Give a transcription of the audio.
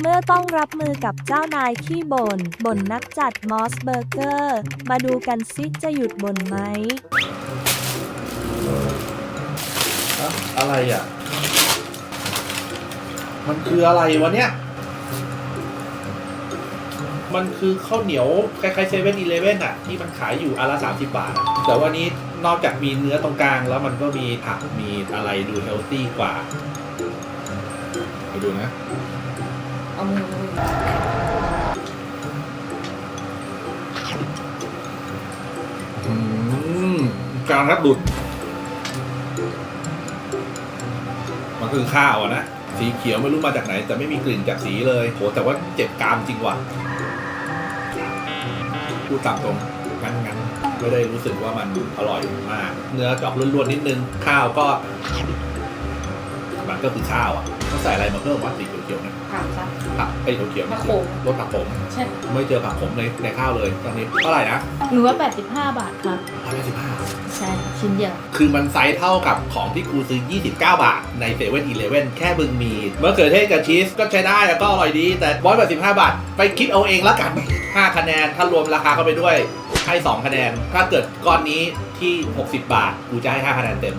เมื่อต้องรับมือกับเจ้านายขี้บ่นบ่นนักจัดมอสเบอร์เกอร์ มาดูกันซิจะหยุดบ่นไหม อะอะไรอะ มันคืออะไรวะเนี่ย มันคือข้าวเหนียวคล้ายๆเซเว่นอีเลเว่นอะ ที่มันขายอยู่อันละสามสิบบาทอะแต่ว่านี้นอกจากมีเนื้อตรงกลาง แล้วมันก็มีผักมีอะไรดูเฮลตี้กว่า ไปดูนะ เอามือกลางรับหลุดมันคือข้าวอะนะ สีเขียวไม่รู้มาจากไหน แต่ไม่มีกลิ่นจากสีเลยโหแต่ว่าเจ็บกรามจริงว่ะพูดตามตรงงั้นงั้นไม่ได้รู้สึกว่ามันอร่อยมาก เนื้อจะออกล้วนๆนิดนึง ข้าวก็ ก็คือข้าวอะต้องใส่อะไรมาเพิ่มวะสีเขียวๆเนี่ยถามซะผักไอ้ยเขียวๆผัเนี่ยกโขม รสผักผม ใช่ ไม่เจอผักผมในในข้าวเลยตอนนี้เท่าไหร่นะหนูว่า 85 บาทครับ ร้อยสิบห้าใช่ ชิ้นเดียว คือมันไซส์เท่ากับของที่กูซื้อ 29 บาท ในเซเว่นอีเลเว่นแค่บึงมีมะเขือเทศกับชีสก็ใช้ได้แล้วก็อร่อยดี แต่ร้อยแปดสิบห้าบาท ไปคิดเอาเองแล้วกัน 5 คะแนน ถ้ารวมราคาเข้าไปด้วย ให้ 2 คะแนน ถ้าเกิดก้อนนี้ที่ 60 บาท กูจะให้ 5 คะแนนเต็ม